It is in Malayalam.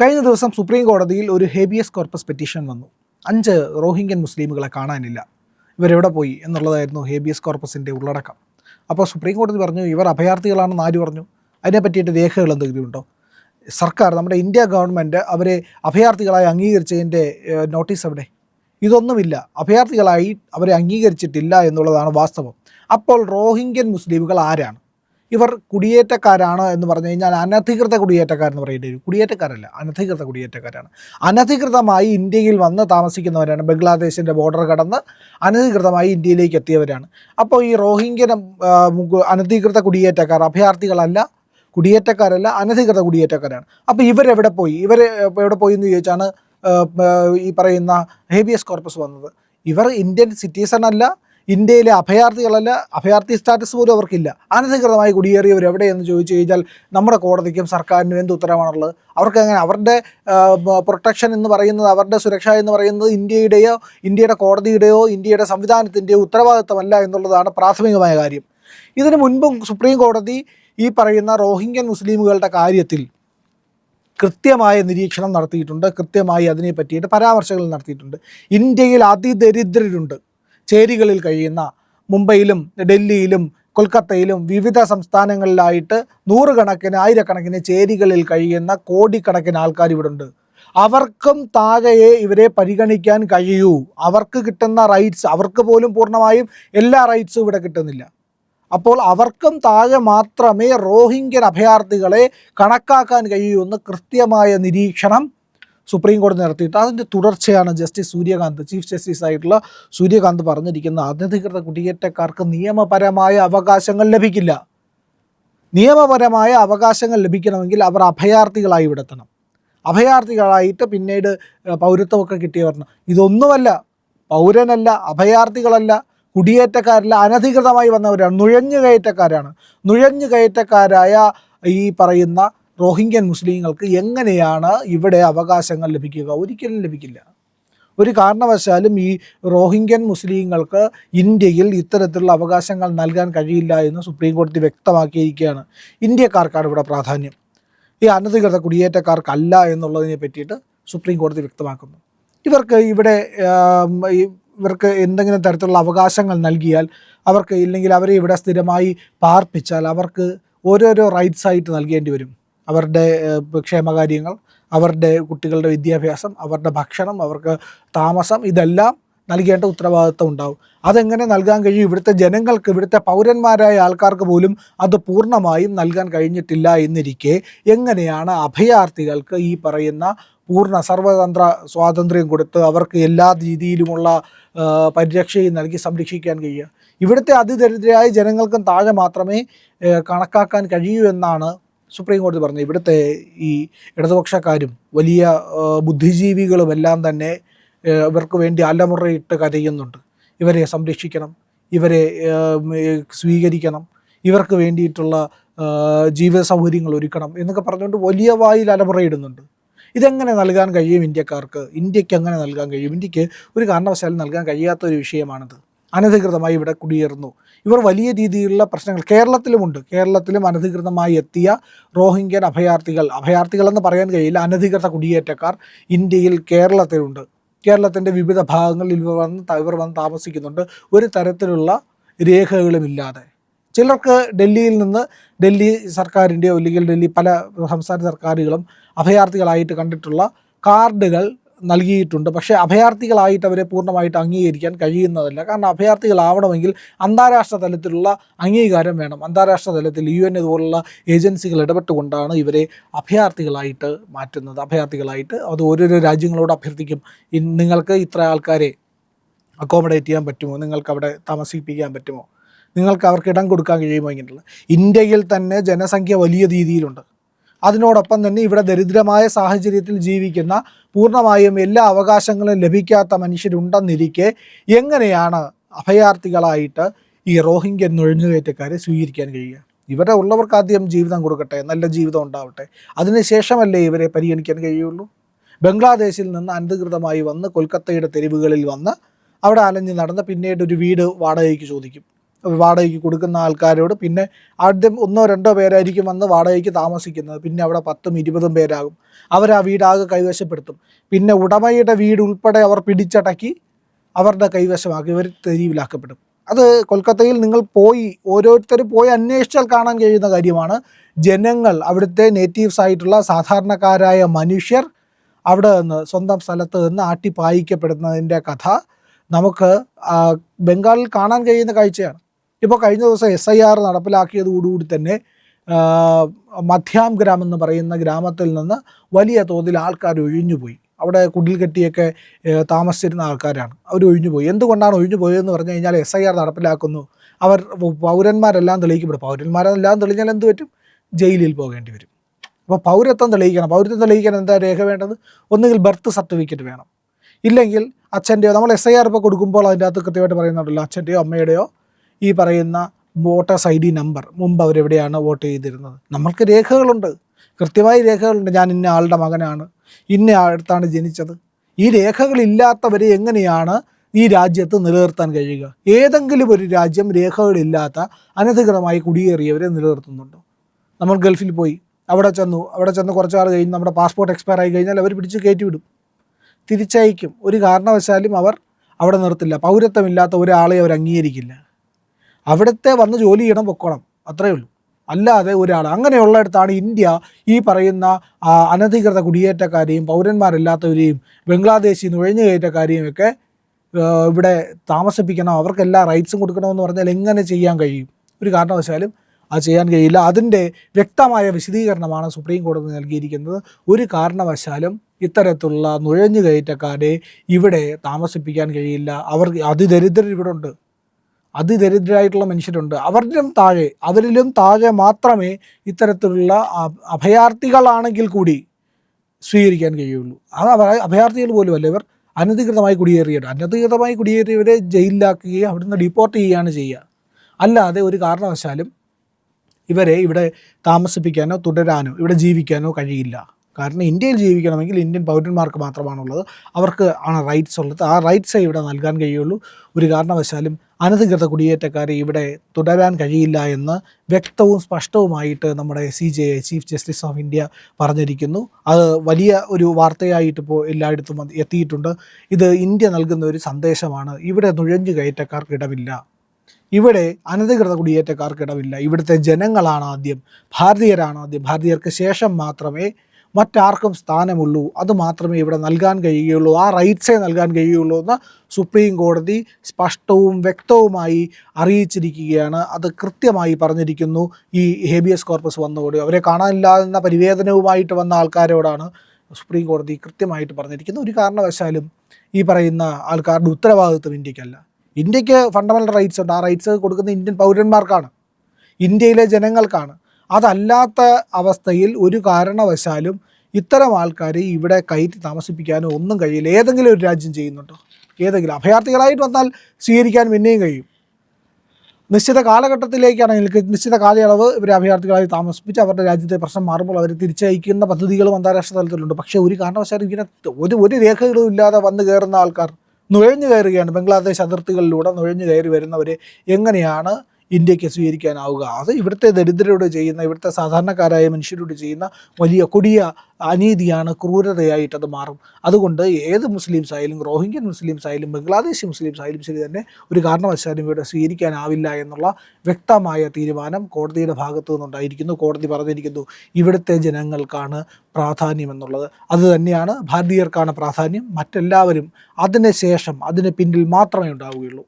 കഴിഞ്ഞ ദിവസം സുപ്രീം കോടതിയിൽ ഒരു ഹേബിയസ് കോർപ്പസ് പെറ്റീഷൻ വന്നു. അഞ്ച് റോഹിംഗ്യൻ മുസ്ലിമുകളെ കാണാനില്ല. ഇവരെവിടെ പോയി എന്നുള്ളതായിരുന്നു ഹേബിയസ് കോർപ്പസിന്റെ ഉള്ളടക്കം. അപ്പോൾ സുപ്രീം കോടതി പറഞ്ഞു ഇവർ അഭയാർത്ഥികളാണെന്ന് ആര് പറഞ്ഞു? അതിനെ പറ്റിയിട്ട് രേഖകൾ എന്തെങ്കിലും ഉണ്ടോ സർക്കാർ നമ്മുടെ ഇന്ത്യ ഗവൺമെന്റ് അവരെ അഭയാർത്ഥികളായി അംഗീകരിച്ചതിന്റെ നോട്ടീസ് എവിടെ? ഇതൊന്നുമില്ല. അഭയാർത്ഥികളായി അവരെ അംഗീകരിച്ചിട്ടില്ല എന്നുള്ളതാണ് വാസ്തവം. അപ്പോൾ റോഹിംഗ്യൻ മുസ്ലിമുകൾ ആരാണ്? ഇവർ കുടിയേറ്റക്കാരാണ് എന്ന് പറഞ്ഞു കഴിഞ്ഞാൽ അനധികൃത കുടിയേറ്റക്കാരെന്ന് പറയേണ്ടി വരും. കുടിയേറ്റക്കാരല്ല അനധികൃത കുടിയേറ്റക്കാരാണ്. അനധികൃതമായി ഇന്ത്യയിൽ വന്ന് താമസിക്കുന്നവരാണ്. ബംഗ്ലാദേശിന്റെ ബോർഡർ കടന്ന് അനധികൃതമായി ഇന്ത്യയിലേക്ക് എത്തിയവരാണ്. അപ്പോൾ ഈ റോഹിംഗ്യൻ അനധികൃത കുടിയേറ്റക്കാർ അഭയാർത്ഥികളല്ല കുടിയേറ്റക്കാരല്ല അനധികൃത കുടിയേറ്റക്കാരാണ്. അപ്പോൾ ഇവരെവിടെ പോയി? ഇവർ എവിടെ പോയി എന്ന് ചോദിച്ചാണ് ഈ പറയുന്ന ഹേബിയസ് കോർപ്പസ് വന്നത്. ഇവർ ഇന്ത്യൻ സിറ്റിസൺ അല്ല ഇന്ത്യയിലെ അഭയാർത്ഥികളല്ല അഭയാർത്ഥി സ്റ്റാറ്റസ് പോലും അവർക്കില്ല. അനധികൃതമായി കുടിയേറിയവർ എവിടെയെന്ന് ചോദിച്ചു കഴിഞ്ഞാൽ നമ്മുടെ കോടതിക്കും സർക്കാരിനും എന്ത് ഉത്തരവാണുള്ളത്? അവർക്ക് അങ്ങനെ അവരുടെ പ്രൊട്ടക്ഷൻ എന്ന് പറയുന്നത് അവരുടെ സുരക്ഷ എന്ന് പറയുന്നത് ഇന്ത്യയുടെയോ ഇന്ത്യയുടെ കോടതിയുടെയോ ഇന്ത്യയുടെ സംവിധാനത്തിന്റെയോ ഉത്തരവാദിത്തമല്ല എന്നുള്ളതാണ് പ്രാഥമികമായ കാര്യം. ഇതിനു മുൻപും സുപ്രീം കോടതി ഈ പറയുന്ന റോഹിംഗ്യൻ മുസ്ലിമുകളുടെ കാര്യത്തിൽ കൃത്യമായ നിരീക്ഷണം നടത്തിയിട്ടുണ്ട് കൃത്യമായി അതിനെ പറ്റിയിട്ട് പരാമർശങ്ങൾ നടത്തിയിട്ടുണ്ട്. ഇന്ത്യയിൽ അതിദരിദ്രരുണ്ട്. ചേരികളിൽ കഴിയുന്ന മുംബൈയിലും ഡൽഹിയിലും കൊൽക്കത്തയിലും വിവിധ സംസ്ഥാനങ്ങളിലായിട്ട് നൂറുകണക്കിന് ആയിരക്കണക്കിന് ചേരികളിൽ കഴിയുന്ന കോടിക്കണക്കിന് ആൾക്കാർ ഇവിടെ ഉണ്ട് അവർക്കും താഴെയെ ഇവരെ പരിഗണിക്കാൻ കഴിയൂ. അവർക്ക് കിട്ടുന്ന റൈറ്റ്സ് അവർക്ക് പോലും പൂർണമായും എല്ലാ റൈറ്റ്സും ഇവിടെ കിട്ടുന്നില്ല. അപ്പോൾ അവർക്കും താഴെ മാത്രമേ റോഹിംഗ്യൻ അഭയാർത്ഥികളെ കണക്കാക്കാൻ കഴിയൂ എന്ന് കൃത്യമായ നിരീക്ഷണം സുപ്രീം കോടതി നടത്തിയിട്ട് അതിന്റെ തുടർച്ചയാണ് ജസ്റ്റിസ് സൂര്യകാന്ത് ചീഫ് ജസ്റ്റിസ് ആയിട്ടുള്ള സൂര്യകാന്ത് പറഞ്ഞിരിക്കുന്ന അനധികൃത കുടിയേറ്റക്കാർക്ക് നിയമപരമായ അവകാശങ്ങൾ ലഭിക്കില്ല. നിയമപരമായ അവകാശങ്ങൾ ലഭിക്കണമെങ്കിൽ അവർ അഭയാർത്ഥികളായി വിടത്തണം അഭയാർത്ഥികളായിട്ട് പിന്നീട് പൗരത്വമൊക്കെ കിട്ടിയവരണം. ഇതൊന്നുമല്ല പൗരനല്ല അഭയാർത്ഥികളല്ല കുടിയേറ്റക്കാരല്ല അനധികൃതമായി വന്നവരാണ്. നുഴഞ്ഞു കയറ്റക്കാരാണ് നുഴഞ്ഞു കയറ്റക്കാരായ ഈ പറയുന്ന റോഹിംഗ്യൻ മുസ്ലിങ്ങൾക്ക് എങ്ങനെയാണ് ഇവിടെ അവകാശങ്ങൾ ലഭിക്കുക? ഒരിക്കലും ലഭിക്കില്ല. ഒരു കാരണവശാലും ഈ റോഹിംഗ്യൻ മുസ്ലിങ്ങൾക്ക് ഇന്ത്യയിൽ ഇത്തരത്തിലുള്ള അവകാശങ്ങൾ നൽകാൻ കഴിയില്ല എന്ന് സുപ്രീം കോടതി വ്യക്തമാക്കിയിരിക്കുകയാണ്. ഇന്ത്യക്കാർക്കാണ് ഇവിടെ പ്രാധാന്യം. ഈ അനധികൃത കുടിയേറ്റക്കാർക്കല്ല എന്നുള്ളതിനെ പറ്റിയിട്ട് സുപ്രീം കോടതി വ്യക്തമാക്കുന്നു. ഇവർക്ക് ഇവിടെ ഇവർക്ക് എന്തെങ്കിലും തരത്തിലുള്ള അവകാശങ്ങൾ നൽകിയാൽ അവർക്ക് ഇല്ലെങ്കിൽ അവരെ ഇവിടെ സ്ഥിരമായി പാർപ്പിച്ചാൽ അവർക്ക് ഓരോരോ റൈറ്റ്സ് ആയിട്ട് നൽകേണ്ടി വരും. അവരുടെ ക്ഷേമകാര്യങ്ങൾ അവരുടെ കുട്ടികളുടെ വിദ്യാഭ്യാസം അവരുടെ ഭക്ഷണം അവർക്ക് താമസം ഇതെല്ലാം നൽകേണ്ട ഉത്തരവാദിത്വം ഉണ്ടാവും. അതെങ്ങനെ നൽകാൻ കഴിയും? ഇവിടുത്തെ ജനങ്ങൾക്ക് ഇവിടുത്തെ പൗരന്മാരായ ആൾക്കാർക്ക് പോലും അത് പൂർണമായും നൽകാൻ കഴിഞ്ഞിട്ടില്ല എന്നിരിക്കെ എങ്ങനെയാണ് അഭയാർത്ഥികൾക്ക് ഈ പറയുന്ന പൂർണ സർവതന്ത്ര സ്വാതന്ത്ര്യം കൊടുത്ത് അവർക്ക് എല്ലാ രീതിയിലുമുള്ള പരിരക്ഷയും നൽകി സംരക്ഷിക്കാൻ കഴിയുക? ഇവിടുത്തെ അതിദരിദ്രരായ ജനങ്ങൾക്കും താഴെ മാത്രമേ കണക്കാക്കാൻ കഴിയൂ എന്നാണ് സുപ്രീം കോടതി പറഞ്ഞു ഇവിടുത്തെ ഈ ഇടതുപക്ഷക്കാരും വലിയ ബുദ്ധിജീവികളും എല്ലാം തന്നെ ഇവർക്ക് വേണ്ടി അലമുറയിട്ട് കരയുന്നുണ്ട്. ഇവരെ സംരക്ഷിക്കണം ഇവരെ സ്വീകരിക്കണം ഇവർക്ക് വേണ്ടിയിട്ടുള്ള ജീവിത സൗകര്യങ്ങൾ ഒരുക്കണം എന്നൊക്കെ പറഞ്ഞുകൊണ്ട് വലിയ വായിൽ അലമുറയിടുന്നുണ്ട്. ഇതെങ്ങനെ നൽകാൻ കഴിയും ഇന്ത്യക്കാർക്ക്? ഇന്ത്യയ്ക്ക് എങ്ങനെ നൽകാൻ കഴിയും? ഇന്ത്യയ്ക്ക് ഒരു കാരണവശാലും നൽകാൻ കഴിയാത്ത ഒരു വിഷയമാണിത്. അനധികൃതമായി ഇവിടെ കുടിയേറുന്നു. ഇവർ വലിയ രീതിയിലുള്ള പ്രശ്നങ്ങൾ കേരളത്തിലുമുണ്ട്. കേരളത്തിലും അനധികൃതമായി എത്തിയ റോഹിംഗ്യൻ അഭയാർത്ഥികൾ. അഭയാർത്ഥികൾ എന്ന് പറയാൻ കഴിയില്ല. അനധികൃത കുടിയേറ്റക്കാർ ഇന്ത്യയിൽ കേരളത്തിലുണ്ട്. കേരളത്തിന്റെ വിവിധ ഭാഗങ്ങളിൽ ഇവർ വന്ന് ഇവർ വന്ന് താമസിക്കുന്നുണ്ട്. ഒരു തരത്തിലുള്ള രേഖകളുമില്ലാതെ. ചിലർക്ക് ഡൽഹിയിൽ നിന്ന് ഡൽഹി സർക്കാരിന്റെയോ അല്ലെങ്കിൽ ഡൽഹി പല സംസ്ഥാന സർക്കാരുകളും അഭയാർത്ഥികളായിട്ട് കണ്ടിട്ടുള്ള കാർഡുകൾ നൽകിയിട്ടുണ്ട്. പക്ഷേ അഭയാർത്ഥികളായിട്ട് അവരെ പൂർണമായിട്ട് അംഗീകരിക്കാൻ കഴിയുന്നതല്ല. കാരണം അഭയാർത്ഥികളാവണമെങ്കിൽ അന്താരാഷ്ട്ര തലത്തിലുള്ള അംഗീകാരം വേണം. അന്താരാഷ്ട്ര തലത്തിൽ യു എൻ ഇതുപോലുള്ള ഏജൻസികൾ ഇടപെട്ടുകൊണ്ടാണ് ഇവരെ അഭയാർത്ഥികളായിട്ട് മാറ്റുന്നത്. അഭയാർത്ഥികളായിട്ട് അത് ഓരോരോ രാജ്യങ്ങളോട് അഭ്യർത്ഥിക്കും. നിങ്ങൾക്ക് ഇത്ര ആൾക്കാരെ അക്കോമഡേറ്റ് ചെയ്യാൻ പറ്റുമോ? നിങ്ങൾക്ക് അവിടെ താമസിപ്പിക്കാൻ പറ്റുമോ? നിങ്ങൾക്ക് അവർക്ക് ഇടം കൊടുക്കാൻ കഴിയുമോ ഇങ്ങനെയുള്ള? ഇന്ത്യയിൽ തന്നെ ജനസംഖ്യ വലിയ രീതിയിലുണ്ട്. അതിനോടൊപ്പം തന്നെ ഇവിടെ ദരിദ്രമായ സാഹചര്യത്തിൽ ജീവിക്കുന്ന പൂർണമായും എല്ലാ അവകാശങ്ങളും ലഭിക്കാത്ത മനുഷ്യരുണ്ടെന്നിരിക്കെ എങ്ങനെയാണ് അഭയാർത്ഥികളായിട്ട് ഈ റോഹിംഗ്യൻ നുഴഞ്ഞുകയറ്റക്കാരെ സ്വീകരിക്കാൻ കഴിയുക? ഇവരെ ഉള്ളവർക്ക് ആദ്യം ജീവിതം കൊടുക്കട്ടെ നല്ല ജീവിതം ഉണ്ടാവട്ടെ. അതിനുശേഷമല്ലേ ഇവരെ പരിഗണിക്കാൻ കഴിയുള്ളൂ? ബംഗ്ലാദേശിൽ നിന്ന് അനധികൃതമായി വന്ന് കൊൽക്കത്തയുടെ തെരുവുകളിൽ വന്ന് അവിടെ അലഞ്ഞ് നടന്ന് പിന്നീട് ഒരു വീട് വാടകയ്ക്ക് ചോദിക്കും. വാടകയ്ക്ക് കൊടുക്കുന്ന ആൾക്കാരോട് പിന്നെ ആദ്യം ഒന്നോ രണ്ടോ പേരായിരിക്കും വന്ന് വാടകയ്ക്ക് താമസിക്കുന്നത്. പിന്നെ അവിടെ പത്തും ഇരുപതും പേരാകും. അവർ ആ വീടാകെ കൈവശപ്പെടുത്തും. പിന്നെ ഉടമയുടെ വീട് ഉൾപ്പെടെ അവർ പിടിച്ചടക്കി അവരുടെ കൈവശമാക്കി ഇവർ തെരുവിലാക്കപ്പെടും. അത് കൊൽക്കത്തയിൽ നിങ്ങൾ പോയി ഓരോരുത്തർ പോയി അന്വേഷിച്ചാൽ കാണാൻ കഴിയുന്ന കാര്യമാണ്. ജനങ്ങൾ അവിടുത്തെ നേറ്റീവ്സ് ആയിട്ടുള്ള സാധാരണക്കാരായ മനുഷ്യർ അവിടെ നിന്ന് സ്വന്തം സ്ഥലത്ത് നിന്ന് ആട്ടിപ്പായിക്കപ്പെടുന്നതിന്റെ കഥ നമുക്ക് ബംഗാളിൽ കാണാൻ കഴിയുന്ന കാഴ്ചയാണ്. ഇപ്പോൾ കഴിഞ്ഞ ദിവസം എസ് ഐ ആർ നടപ്പിലാക്കിയതോടുകൂടി തന്നെ മധ്യാം ഗ്രാം എന്ന് പറയുന്ന ഗ്രാമത്തിൽ നിന്ന് വലിയ തോതിൽ ആൾക്കാർ ഒഴിഞ്ഞുപോയി. അവിടെ കുടിൽ കെട്ടിയൊക്കെ താമസിച്ചിരുന്ന ആൾക്കാരാണ്. അവർ ഒഴിഞ്ഞുപോയി. എന്തുകൊണ്ടാണ് ഒഴിഞ്ഞു പോയതെന്ന് പറഞ്ഞു കഴിഞ്ഞാൽ എസ് ഐ ആർ നടപ്പിലാക്കുന്നു. അവർ പൗരന്മാരെല്ലാം തെളിയിക്കപ്പെടും. പൗരന്മാരെല്ലാം തെളിഞ്ഞാൽ എന്ത് പറ്റും? ജയിലിൽ പോകേണ്ടി വരും. അപ്പോൾ പൗരത്വം തെളിയിക്കണം. പൗരത്വം തെളിയിക്കാൻ എന്താ രേഖ വേണ്ടത്? ഒന്നുകിൽ ബർത്ത് സർട്ടിഫിക്കറ്റ് വേണം. ഇല്ലെങ്കിൽ അച്ഛന്റെയോ നമ്മൾ എസ് ഐ ആർ ഇപ്പോൾ കൊടുക്കുമ്പോൾ അതിന്റെ അകത്ത് കൃത്യമായിട്ട് പറയുന്നുണ്ടല്ലോ അച്ഛന്റെയോ അമ്മയുടെയോ ഈ പറയുന്ന വോട്ടേഴ്സ് ഐ ഡി നമ്പർ മുമ്പ് അവരെവിടെയാണ് വോട്ട് ചെയ്തിരുന്നത്? നമ്മൾക്ക് രേഖകളുണ്ട്. കൃത്യമായി രേഖകളുണ്ട്. ഞാൻ ഇന്ന ആളുടെ മകനാണ്. ഇന്ന അടുത്താണ് ജനിച്ചത്. ഈ രേഖകളില്ലാത്തവരെ എങ്ങനെയാണ് ഈ രാജ്യത്ത് നിലനിർത്താൻ കഴിയുക? ഏതെങ്കിലും ഒരു രാജ്യം രേഖകളില്ലാത്ത അനധികൃതമായി കുടിയേറിയവരെ നിലനിർത്തുന്നുണ്ടോ? നമ്മൾ ഗൾഫിൽ പോയി. അവിടെ ചെന്നു. അവിടെ ചെന്ന് കുറച്ച് നാൾ കഴിഞ്ഞ് നമ്മുടെ പാസ്പോർട്ട് എക്സ്പയർ ആയി കഴിഞ്ഞാൽ അവർ പിടിച്ച് കയറ്റിവിടും. തിരിച്ചയക്കും. ഒരു കാരണവശാലും അവർ അവിടെ നിർത്തില്ല. പൗരത്വമില്ലാത്ത ഒരാളെ അവർ അംഗീകരിക്കില്ല. അവിടുത്തെ വന്ന് ജോലി ചെയ്യണം പൊക്കോണം. അത്രയേ ഉള്ളൂ. അല്ലാതെ ഒരാൾ അങ്ങനെയുള്ളിടത്താണ് ഇന്ത്യ ഈ പറയുന്ന അനധികൃത കുടിയേറ്റക്കാരെയും പൗരന്മാരില്ലാത്തവരെയും ബംഗ്ലാദേശിൽ നുഴഞ്ഞു കയറ്റക്കാരെയും ഒക്കെ ഇവിടെ താമസിപ്പിക്കണം. അവർക്ക് എല്ലാ റൈറ്റ്സും കൊടുക്കണമെന്ന് പറഞ്ഞാൽ എങ്ങനെ ചെയ്യാൻ കഴിയും? ഒരു കാരണവശാലും അത് ചെയ്യാൻ കഴിയില്ല. അതിന്റെ വ്യക്തമായ വിശദീകരണമാണ് സുപ്രീം കോടതി നൽകിയിരിക്കുന്നത്. ഒരു കാരണവശാലും ഇത്തരത്തിലുള്ള നുഴഞ്ഞു കയറ്റക്കാരെ ഇവിടെ താമസിപ്പിക്കാൻ കഴിയില്ല. അവർ അതിദരിദ്രർ ഇവിടെ ഉണ്ട്. അതിദരിദ്രരായിട്ടുള്ള മനുഷ്യരുണ്ട്. അവരിലും താഴെ അവരിലും താഴെ മാത്രമേ ഇത്തരത്തിലുള്ള അഭയാർത്ഥികളാണെങ്കിൽ കൂടി സ്വീകരിക്കാൻ കഴിയുള്ളൂ. അത് അഭയാർത്ഥികൾ പോലും അല്ല ഇവർ അനധികൃതമായി കുടിയേറിയത് അനധികൃതമായി കുടിയേറിയവരെ ജയിലിലാക്കുകയും അവിടുന്ന് ഡിപ്പോർട്ട് ചെയ്യുകയാണ് ചെയ്യുക. അല്ലാതെ ഒരു കാരണവശാലും ഇവരെ ഇവിടെ താമസിപ്പിക്കാനോ തുടരാനോ ഇവിടെ ജീവിക്കാനോ കഴിയില്ല. കാരണം ഇന്ത്യയിൽ ജീവിക്കണമെങ്കിൽ ഇന്ത്യൻ പൗരന്മാർക്ക് മാത്രമാണുള്ളത്. അവർക്ക് ആണ് റൈറ്റ്സ് ഉള്ളത്. ആ റൈറ്റ്സേ ഇവിടെ നൽകാൻ കഴിയുള്ളൂ. ഒരു കാരണവശാലും അനധികൃത കുടിയേറ്റക്കാരെ ഇവിടെ തുടരാൻ കഴിയില്ല എന്ന് വ്യക്തവും സ്പഷ്ടവുമായിട്ട് നമ്മുടെ C J chief justice of India പറഞ്ഞിരിക്കുന്നു. അത് വലിയ ഒരു വാർത്തയായിട്ടിപ്പോൾ എല്ലായിടത്തും എത്തിയിട്ടുണ്ട്. ഇത് ഇന്ത്യ നൽകുന്ന ഒരു സന്ദേശമാണ്. ഇവിടെ നുഴഞ്ഞു കയറ്റക്കാർക്കിടമില്ല ഇവിടെ അനധികൃത കുടിയേറ്റക്കാർക്കിടമില്ല ഇവിടുത്തെ ജനങ്ങളാണ് ആദ്യം. ഭാരതീയരാണ് ആദ്യം. ഭാരതീയർക്ക് ശേഷം മാത്രമേ മറ്റാർക്കും സ്ഥാനമുള്ളൂ. അത് മാത്രമേ ഇവിടെ നൽകാൻ കഴിയുകയുള്ളൂ. ആ റൈറ്റ്സേ നൽകാൻ കഴിയുള്ളൂ എന്ന് സുപ്രീം കോടതി സ്പഷ്ടവും വ്യക്തവുമായി അറിയിച്ചിരിക്കുകയാണ്. അത് കൃത്യമായി പറഞ്ഞിരിക്കുന്നു. ഈ ഹേബിയസ് കോർപ്പസ് വന്നതോടെ അവരെ കാണാനില്ല എന്ന പരിവേദനവുമായിട്ട് വന്ന ആൾക്കാരോടാണ് സുപ്രീം കോടതി കൃത്യമായിട്ട് പറഞ്ഞിരിക്കുന്നത്. ഒരു കാരണവശാലും ഈ പറയുന്ന ആൾക്കാരുടെ ഉത്തരവാദിത്വം ഇന്ത്യക്കല്ല. ഇന്ത്യയ്ക്ക് ഫണ്ടമെന്റൽ റൈറ്റ്സ് ഉണ്ട്. ആ റൈറ്റ്സ് കൊടുക്കുന്ന ഇന്ത്യൻ പൗരന്മാർക്കാണ്. ഇന്ത്യയിലെ ജനങ്ങൾക്കാണ്. അതല്ലാത്ത അവസ്ഥയിൽ ഒരു കാരണവശാലും ഇത്തരം ആൾക്കാരെ ഇവിടെ കയറ്റി താമസിപ്പിക്കാനോ ഒന്നും കഴിയില്ല. ഏതെങ്കിലും ഒരു രാജ്യം ചെയ്യുന്നുണ്ടോ? ഏതെങ്കിലും അഭയാർത്ഥികളായിട്ട് വന്നാൽ സ്വീകരിക്കാൻ പിന്നെയും കഴിയും. നിശ്ചിത കാലഘട്ടത്തിലേക്കാണെങ്കിൽ നിശ്ചിത കാലയളവ് ഇവരെ അഭയാർത്ഥികളായി താമസിപ്പിച്ച് അവരുടെ രാജ്യത്തെ പ്രശ്നം മാറുമ്പോൾ അവരെ തിരിച്ചയക്കുന്ന പദ്ധതികളും അന്താരാഷ്ട്ര തലത്തിലുണ്ട്. പക്ഷേ ഒരു കാരണവശാലും ഇങ്ങനെ ഒരു ഒരു രേഖകളും ഇല്ലാതെ വന്ന് കയറുന്ന ആൾക്കാർ നുഴഞ്ഞു കയറുകയാണ്. ബംഗ്ലാദേശ് അതിർത്തികളിലൂടെ നുഴഞ്ഞു കയറി വരുന്നവരെ എങ്ങനെയാണ് ഇന്ത്യയ്ക്ക് സ്വീകരിക്കാനാവുക. അത് ഇവിടുത്തെ ദരിദ്രരോട് ചെയ്യുന്ന ഇവിടുത്തെ സാധാരണക്കാരായ മനുഷ്യരോട് ചെയ്യുന്ന വലിയ കൊടിയ അനീതിയാണ് ക്രൂരതയായിട്ട് അത് മാറും. അതുകൊണ്ട് ഏത് മുസ്ലിംസ് ആയാലും റോഹിംഗ്യൻ മുസ്ലിംസ് ആയാലും ബംഗ്ലാദേശി മുസ്ലിംസ് ആയാലും ശരി തന്നെ ഒരു കാരണവശാലും ഇവിടെ സ്വീകരിക്കാനാവില്ല എന്നുള്ള വ്യക്തമായ തീരുമാനം കോടതിയുടെ ഭാഗത്തു നിന്നുണ്ടായിരിക്കുന്നു. കോടതി പറഞ്ഞിരിക്കുന്നു ഇവിടുത്തെ ജനങ്ങൾക്കാണ് പ്രാധാന്യം എന്നുള്ളത്. അത് തന്നെയാണ് ഭാരതീയർക്കാണ് പ്രാധാന്യം. മറ്റെല്ലാവരും അതിന് ശേഷം അതിന് പിന്നിൽ മാത്രമേ ഉണ്ടാവുകയുള്ളൂ.